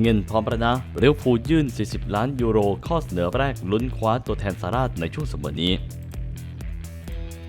เงินพร้อมประนะเรียวฟูยื่น 40 ล้านยูโรข้อเสนอแรกลุ้นคว้าตัวแทนซาร่าในช่วงสมอนี้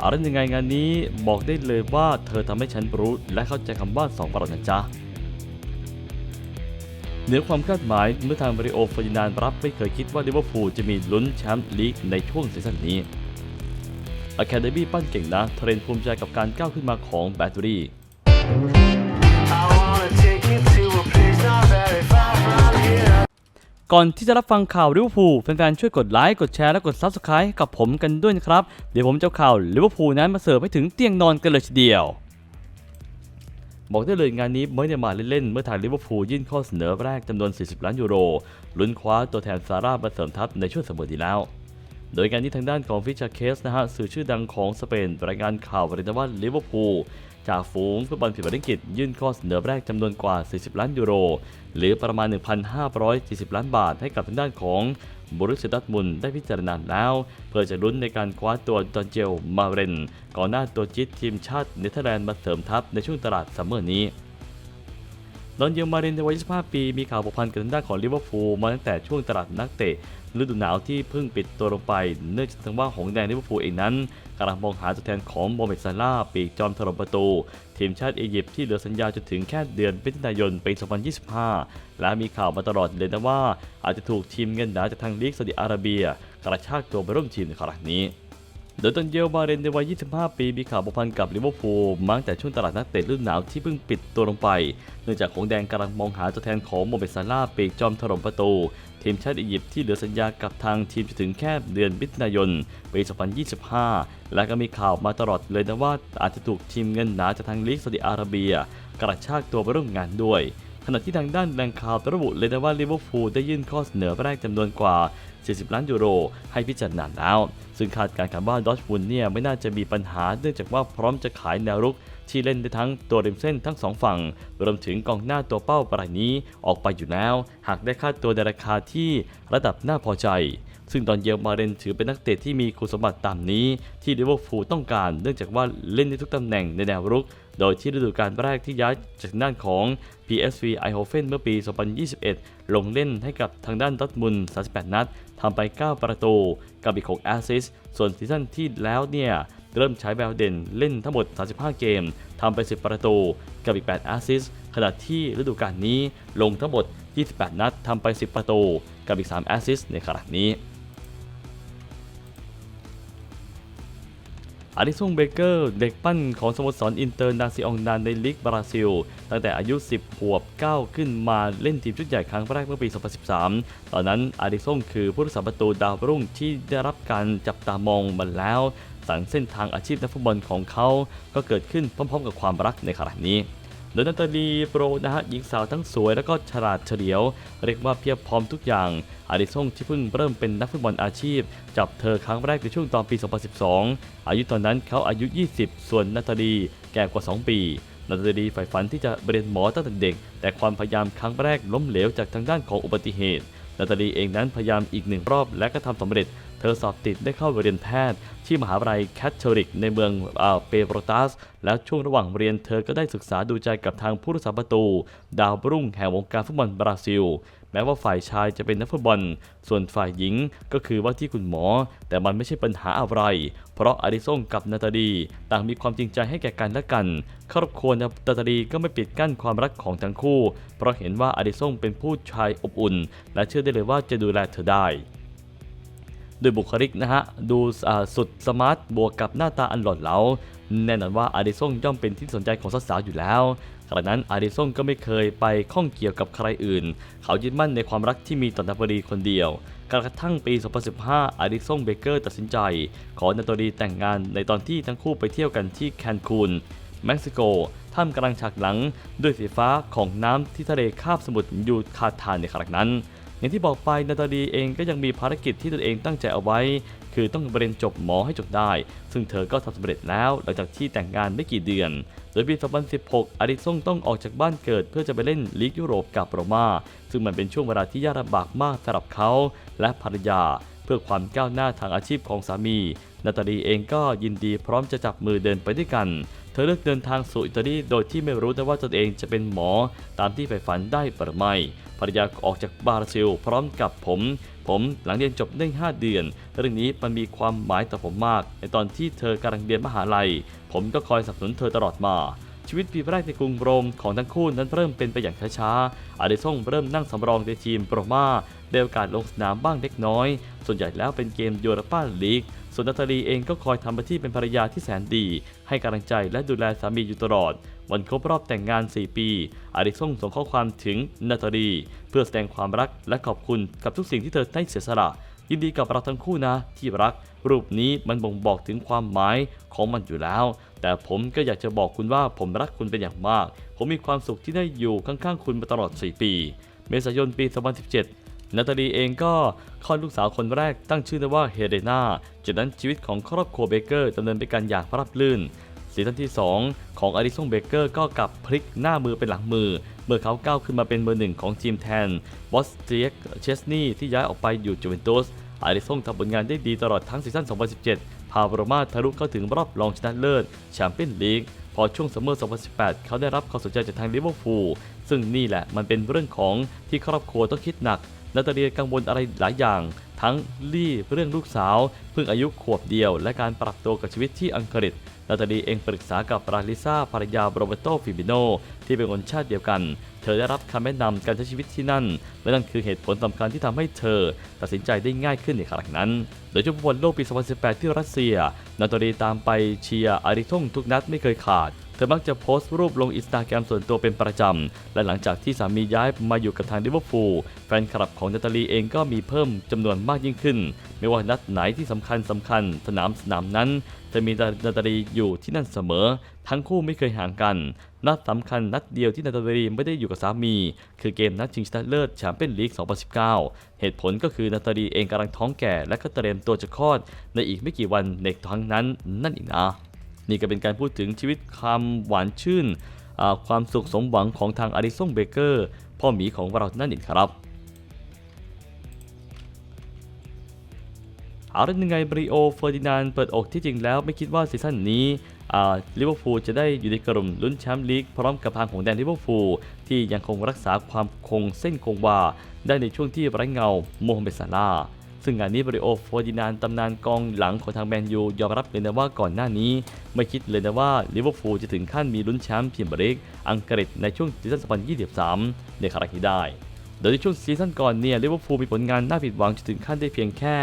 อะไรยังไงงานนี้บอกได้เลยว่าเธอทำให้ฉันรู้และเข้าใจคำว่าสองประหลอดนะจ๊ะเหนือความคาดหมายเมื่อทางบริโอฟอร์ดินานรับไม่เคยคิดว่าลิเวอร์พูลจะมีลุ้นแชมป์ลีกในช่วงซีซั่นนี้อะคาเดมี่ปั้นเก่งนะเทรนภูมิใจกับการก้าวขึ้นมาของแบตเตอรี่ ก่อนที่จะรับฟังข่าวลิเวอร์พูลแฟนๆช่วยกดไลค์กดแชร์และกด Subscribe กับผมกันด้วยนะครับ เดี๋ยวผมจะข่าวลิเวอร์พูลนั้นมาเสิร์ฟให้ถึงเตียงนอนกันเลยทีเดียว บอกได้เลยงานนี้ไม่ได้มาเล่นๆเมื่อทางลิเวอร์พูลยื่นข้อเสนอแรกจำนวน 40 ล้านยูโรลุ้นคว้าตัวแทนซาร่ามาเสริมทัพในช่วงเสมอดีแล้วโดยงานนี้ทางด้านของฟิชชาเคสนะฮะสื่อชื่อดังของสเปนรายงานข่าวบริษัทว่าลิเวอร์พูล จากฝูงฟุตบอลผิวอังกฤษยื่นข้อเสนอแรกจำนวนกว่า 40 ล้านยูโร หรือประมาณ 1,540ล้านบาทให้กับทางด้านของบรุสเซดัตมุนได้พิจารณาแล้ว เพื่อจะลุ้นในการคว้าตัวจอนเจลมาเรนก่อนหน้าตัวจิตทีมชาติเนเธอร์แลนด์มาเสริมทัพในช่วงตลาดซัมเมอร์นี้ ดอนเยลมาเรนในวัย 25 ปี มีข่าวผูกพันกับทางด้านของลิเวอร์พูลมาตั้งแต่ช่วงตลาดนักเตะฤดูหนาวที่เพิ่งปิดตัวลงไป เนื่องจากทางว่าหงแดงลิเวอร์พูลเองนั้นกำลังมองหาตัวแทนของโมเมดซาลาปีกจอมถล่มประตู ทีมชาติอียิปต์ที่เหลือสัญญาจนถึงแค่เดือนมิถุนายนปี 2025 และมีข่าวมาตลอดเลยนะว่า อาจจะถูกทีมเงินหนาจากทางลีกซาอุดิอาระเบีย กระชากตัวไปร่วมทีมในครั้งนี้ โดยตอนเยลมาเรนในวัย 25 ปีมีข่าวผูกพันกับลิเวอร์พูลมั้งแต่ช่วงตลาดนักเตะฤดูหนาวที่เพิ่งปิดตัวลงไป เนื่องจากหงแดงกำลังมองหาตัวแทนของโมเมซาลาปีกจอมถล่มประตู ทีมชาติอียิปต์ที่เหลือสัญญากับทางทีมจนถึงแค่เดือนมิถุนายนปี 2025 และก็มีข่าวมาตลอดเลยนะว่าอาจจะถูกทีมเงินหนาจากทางลีกซาอุดิอาระเบีย กระชากตัวไปร่วมงานด้วย ขณะที่ทางด้านแหล่งข่าวระบุเลยนะว่าลิเวอร์พูลได้ยื่นข้อเสนอแรกจำนวนกว่า 40 ล้านยูโร ให้พิจารณาแล้ว ซึ่งคาดการณ์กันว่าดอชบุนเนี่ยไม่น่าจะมีปัญหาเนื่องจากว่าพร้อมจะขายแนวรุกที่เล่นได้ทั้งตัวริมเส้นทั้งสองฝั่ง รวมถึงกองหน้าตัวเป้ารายนี้ออกไปอยู่แล้ว หากได้ค่าตัวในราคาที่ระดับน่าพอใจ ซึ่งตอนเยลมาเรนถือเป็นนักเตะที่มีคุณสมบัติตามนี้ ที่ลิเวอร์พูลต้องการ เนื่องจากว่าเล่นได้ทุกตำแหน่งในแนวรุก โดยที่ฤดูกาลแรกที่ย้ายจากด้านของ PSV Eindhoven เมื่อปี 2021 ลงเล่นให้กับทางด้านดอร์ทมุน38 นัดทำไป 9 ประตู กับอีก 6 แอสซิสต์ส่วนซีซั่นที่แล้วเนี่ยเริ่มใช้แววเด่นเล่นทั้งหมด 35 เกม ทำไป 10 ประตู กับอีก 8 แอสซิสต์ขณะที่ฤดูกาลนี้ลงทั้งหมด 28 นัดทำไป 10 ประตู กับอีก 3 แอสซิสต์ในขณะนี้ อาริซงเบเกอร์ เด็กปั้นของสโมสรอินเตอร์นาซิองดานในลีกบราซิล ตั้งแต่อายุ 10 ขวบก้าวขึ้นมาเล่นทีมชุดใหญ่ครั้งแรกเมื่อปี 2013 ตอนนั้นอาริซงคือผู้รักษาประตูดาวรุ่งที่ได้รับการจับตามองมาแล้ว สังเส้นทางอาชีพนักฟุตบอลของเขา ก็เกิดขึ้นพร้อมๆ กับความรักในขณะนี้ โดยนาตาลีโปรนะฮะหญิงสาวทั้งสวยแล้วก็ฉลาดเฉลียว เรียกว่าเพียบพร้อมทุกอย่าง อาริซงที่เพิ่งเริ่มเป็นนักฟุตบอลอาชีพ จับเธอครั้งแรกในช่วงตอนปี 2012 อายุตอนนั้นเขาอายุ 20 ส่วนนาตาลีแก่กว่า 2 ปีนาตาลีใฝ่ฝันที่จะเรียนหมอตั้งแต่เด็ก แต่ความพยายามครั้งแรกล้มเหลวจากทางด้านของอุบัติเหตุ นาตาลีเองนั้นพยายามอีกหนึ่งรอบและก็ทำสำเร็จ เธอสอบติดได้เข้าเรียนแพทย์ ที่มหาวิทยาลัยแคทเธอริก ในเมืองเปโปรตัส และช่วงระหว่างเรียนเธอก็ได้ศึกษาดูใจกับทางผู้รักษาประตู ดาวรุ่งแห่งวงการฟุตบอลบราซิล แม้ว่าฝ่ายชายจะเป็นนักฟุตบอล ส่วนฝ่ายหญิงก็คือว่าที่คุณหมอ แต่มันไม่ใช่ปัญหาอะไร เพราะอาริซงกับนาตาลีต่างมีความจริงใจให้แก่กันและกันครอบครัวนาตาลีก็ไม่ปิดกั้นความรักของทั้งคู่ เพราะเห็นว่าอาริซงเป็นผู้ชายอบอุ่น และเชื่อได้เลยว่าจะดูแลเธอได้โดยบุคลิกนะฮะ ดูสุดสมาร์ทบวกกับหน้าตาอันหล่อเหลา แน่นอนว่าอาริซงย่อมเป็นที่สนใจของสาวๆอยู่แล้วขณะนั้นอาริซงก็ไม่เคยไปข้องเกี่ยวกับใครอื่น เขายึดมั่นในความรักที่มีต่อนาตาลีคนเดียว กระทั่งปี 2015 อาริซงเบเกอร์ตัดสินใจ ขอนาตาลีแต่งงานในตอนที่ทั้งคู่ไปเที่ยวกันที่แคนคูนเม็กซิโก ท่ามกลางฉากหลัง ด้วยสีฟ้าของน้ำที่ทะเลคาบสมุทรยูคาทานในครั้งนั้น อย่างที่บอกไปนาตาลีเองก็ยังมีภารกิจที่ตนเองตั้งใจเอาไว้ คือต้องเรียนจบหมอให้จบได้ ซึ่งเธอก็ทำสำเร็จแล้วหลังจากที่แต่งงานไม่กี่เดือน โดยปี 2016 อาริซงต้องออกจากบ้านเกิด เพื่อจะไปเล่นลีกยุโรปกับโรมาซึ่งมันเป็นช่วงเวลาที่ยากลำบากมากสำหรับเขาและภรรยา เพื่อความก้าวหน้าทางอาชีพของสามี นาตาลีเองก็ยินดีพร้อมจะจับมือเดินไปด้วยกัน เธอเลือกเดินทางสู่อิตาลีโดยที่ไม่รู้นะว่าตนเองจะเป็นหมอตามที่ใฝ่ฝันได้หรือไม่ภรรยาออกจากบราซิล พร้อมกับผม ผมหลังเรียนจบได้5เดือน เรื่องนี้มันมีความหมายต่อผมมาก ในตอนที่เธอกำลังเรียนมหาลัย ผมก็คอยสนับสนุนเธอตลอดมาชีวิตปีแรกในกรุงโรมของทั้งคู่นั้นเริ่มเป็นไปอย่างช้าๆ อาเดซงเริ่มนั่งสำรองในทีมโปรมาได้โอกาสลงสนามบ้างเล็กน้อย ส่วนใหญ่แล้วเป็นเกมยูโรปาลีก ส่วนนาตาลีเองก็คอยทำหน้าที่เป็นภรรยาที่แสนดี ให้กำลังใจและดูแลสามีอยู่ตลอด วันครบรอบแต่งงาน 4 ปี อาริซ่งส่งข้อความถึงนาตาลี เพื่อแสดงความรักและขอบคุณกับทุกสิ่งที่เธอได้เสียสละยินดีกับเราทั้งคู่นะที่รัก รูปนี้มันบ่งบอกถึงความหมายของมันอยู่แล้ว แต่ผมก็อยากจะบอกคุณว่าผมรักคุณเป็นอย่างมาก ผมมีความสุขที่ได้อยู่ข้างๆคุณมาตลอด 4 ปี เมษายนปี 2017 นาตาลีเองก็คลอดลูกสาวคนแรกตั้งชื่อว่าเฮเดนาจากนั้นชีวิตของครอบครัวเบเกอร์ดำเนินไปการอย่างราบรื่นซีซั่นที่ 2 ของอาริซงเบเกอร์ก็กลับพลิกหน้ามือเป็นหลังมือ เมื่อเขาก้าวขึ้นมาเป็นเบอร์หนึ่งของทีมแทนบอสเตียกเชสนีที่ย้ายออกไปอยู่จูเวนตุสอาริซงทำผลงานได้ดีตลอดทั้งซีซั่น 2017 พาโรมาทะลุเข้าถึงรอบรองชนะเลิศแชมเปี้ยนลีก พอช่วงซัมเมอร์ 2018 เขาได้รับความสนใจจากทางลิเวอร์พูลซึ่งนี่แหละมันเป็นเรื่องของที่ครอบครัวต้องคิดหนัก นาตาเลียกังวลอะไรหลายอย่าง ทั้งลี่เรื่องลูกสาว เพิ่งอายุขวบเดียว และการปรับตัวกับชีวิตที่อังกฤษนาตาลีเองปรึกษากับราลิซาภรรยาโรเบโตฟิบิโน ที่เป็นคนชาติเดียวกัน เธอได้รับคำแนะนำการใช้ชีวิตที่นั่น และนั่นคือเหตุผลสำคัญที่ทำให้เธอ ตัดสินใจได้ง่ายขึ้นในครั้งนั้น โดยเฉพาะบอลโลกปี 2018 ที่รัสเซีย นาตาลีตามไปเชียร์อาริทงทุกนัดไม่เคยขาด ธอมักจะโพสต์รูปลงอินสตาแกรมส่วนตัวเป็นประจำ และหลังจากที่สามีย้ายมาอยู่กับทางลิเวอร์พูลแฟนคลับของนาตาลีเองก็มีเพิ่มจำนวนมากยิ่งขึ้น ไม่ว่านัดไหนที่สำคัญสำคัญสนามสนามนั้น จะมีนาตาลีอยู่ที่นั่นเสมอ ทั้งคู่ไม่เคยห่างกัน นัดสำคัญนัดเดียวที่นาตาลีไม่ได้อยู่กับสามี คือเกมนัดชิงชนะเลิศแชมเปี้ยนลีก 2019 เหตุผลก็คือนาตาลีเองกำลังท้องแก่และก็เตรียมตัวจะคลอด ในอีกไม่กี่วันในครั้งนั้นนั่นเองนะ นี่ก็เป็นการพูดถึงชีวิตความหวานชื่น ความสุขสมหวังของทางอาริซงเบเกอร์ พ่อหมีของเรานั่นเองครับเอาละยังไงบริโอเฟอร์ดินานเปิดอกที่จริงแล้วไม่คิดว่าซีซั่นนี้ลิเวอร์พูลจะได้อยู่ในกลุ่มลุ้นแชมป์ลีกพร้อมกับทางของแดนลิเวอร์พูลที่ยังคงรักษาความคงเส้นคงวาได้ในช่วงที่ไร้เงาโมฮัมเหม็ดซาลา ซึ่งงานนี้บริโอฟอร์ดินานด์ตำนานกองหลังของทางแมนยูยอมรับเลยนะว่าก่อนหน้านี้ ไม่คิดเลยนะว่าลิเวอร์พูลจะถึงขั้นมีลุ้นแชมป์พรีเมียร์ลีกอังกฤษในช่วงซีซั่น 2023 ในครั้งนี้ได้ โดยในช่วงซีซั่นก่อนเนี่ยลิเวอร์พูลมีผลงานน่าผิดหวังจนถึงขั้นได้เพียงแค่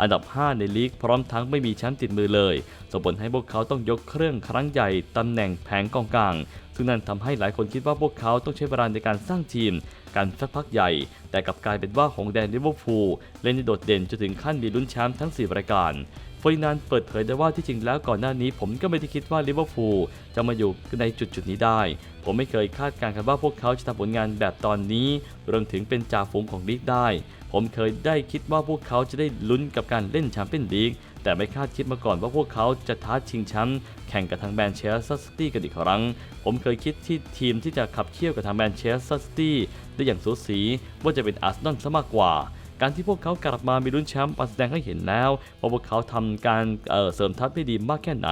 อันดับ 5 ในลีกพร้อมทั้งไม่มีแชมป์ติดมือเลยส่งผลให้พวกเขาต้องยกเครื่องครั้งใหญ่ตำแหน่งแผงกองกลางซึ่งนั่นทำให้หลายคนคิดว่าพวกเขาต้องใช้เวลาในการสร้างทีม การสักพักใหญ่ แต่กลับกลายเป็นว่าของแดนลิเวอร์พูลเล่นได้โดดเด่นจนถึงขั้นมีลุ้นแชมป์ทั้ง 4 รายการฟอร์ดินานเปิดเผยได้ว่าที่จริงแล้วก่อนหน้านี้ ผมก็ไม่ได้คิดว่าลิเวอร์พูลจะมาอยู่ในจุดจุดนี้ได้ ผมไม่เคยคาดการณ์กันว่าพวกเขาจะทำผลงานแบบตอนนี้รวมถึงเป็นจ่าฝูงของลีกได้ ผมเคยได้คิดว่าพวกเขาจะได้ลุ้นกับการเล่นแชมเปี้ยนลีกแต่ไม่คาดคิดมาก่อนว่าพวกเขาจะท้าชิงแชมป์แข่งกับทางแมนเชสเตอร์ซิตี้กันอีกครั้ง ผมเคยคิดที่ทีมที่จะขับเคี่ยวกับทางแมนเชสเตอร์ซิตี้ ได้อย่างสูสีว่าจะเป็นอาร์เซนอลซะมากกว่า การที่พวกเขากลับมามีลุ้นแชมป์มาแสดงให้เห็นแล้วว่าพวกเขาทำการเเสริมทัพได้ดีมากแค่ไหน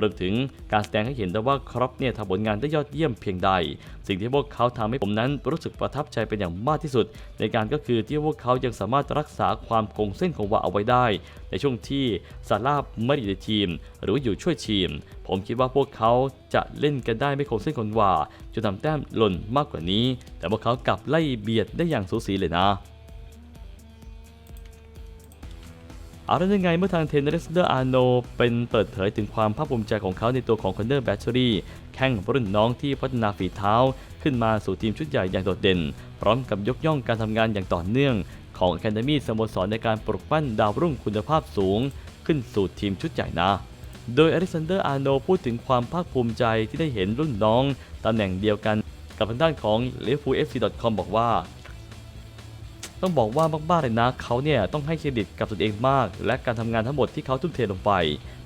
รวมถึงการแสดงให้เห็นได้ว่าครอปเนี่ยทำผลงานได้ยอดเยี่ยมเพียงใด สิ่งที่พวกเขาทำให้ผมนั้นรู้สึกประทับใจเป็นอย่างมากที่สุด ในการก็คือที่พวกเขายังสามารถรักษาความคงเส้นคงวาเอาไว้ได้ ในช่วงที่ซาร่าห์ไม่ได้อยู่ในทีม หรือว่าอยู่ช่วยทีม ผมคิดว่าพวกเขาจะเล่นกันได้ไม่คงเส้นคงวาจนทำแต้มหล่นมากกว่านี้ แต่พวกเขากลับไล่เบียดได้อย่างสูสีเลยนะ เอาแล้วยังไงเมื่อทางเทนเนสเดอร์อาร์โนเป็นเปิดเผยถึงความภาคภูมิใจของเขาในตัวของคอนเนอร์แบตเตอรี่แข่งรุ่นน้องที่พัฒนาฝีเท้า ขึ้นมาสู่ทีมชุดใหญ่อย่างโดดเด่น พร้อมกับยกย่องการทำงานอย่างต่อเนื่อง ของ Academy สโมสรในการปลุกปั้นดาวรุ่งคุณภาพสูง ขึ้นสู่ทีมชุดใหญ่นะ โดยอเล็กซานเดอร์อาร์โนพูดถึงความภาคภูมิใจที่ได้เห็นรุ่นน้องตำแหน่งเดียวกัน กับทางด้านของ l i v e r p o o l f c com บอกว่า ต้องบอกว่ามากๆเลยนะเขาเนี่ยต้องให้เครดิตกับตนเองมาก และการทำงานทั้งหมดที่เขาทุ่มเทลงไป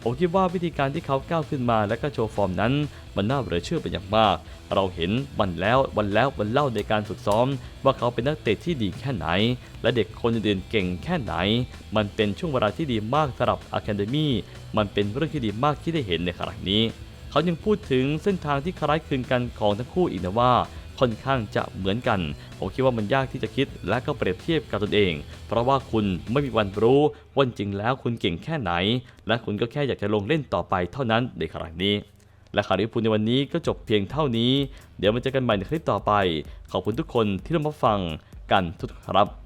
ผมคิดว่าวิธีการที่เขาก้าวขึ้นมาและก็โชว์ฟอร์มนั้น มันน่าเหลือเชื่อเป็นอย่างมาก เราเห็นวันแล้ววันแล้ววันเล่าในการฝึกซ้อม ว่าเขาเป็นนักเตะที่ดีแค่ไหน และเด็กคนอื่นๆเก่งแค่ไหน มันเป็นช่วงเวลาที่ดีมากสำหรับอะคาเดมี่มันเป็นเรื่องที่ดีมากที่ได้เห็นในครั้งนี้ เขายังพูดถึงเส้นทางที่คล้ายคลึงกันของทั้งคู่อีกนะว่า ค่อนข้างจะเหมือนกัน ผมคิดว่ามันยากที่จะคิดและก็เปรียบเทียบกับตนเอง เพราะว่าคุณไม่มีวันรู้ว่าจริงแล้วคุณเก่งแค่ไหน และคุณก็แค่อยากจะลงเล่นต่อไปเท่านั้นในครั้งนี้ และข่าวลิพูลในวันนี้ก็จบเพียงเท่านี้ เดี๋ยวมาเจอกันใหม่ในคลิปต่อไป ขอบคุณทุกคนที่ร่วมรับฟังกันทุกครับ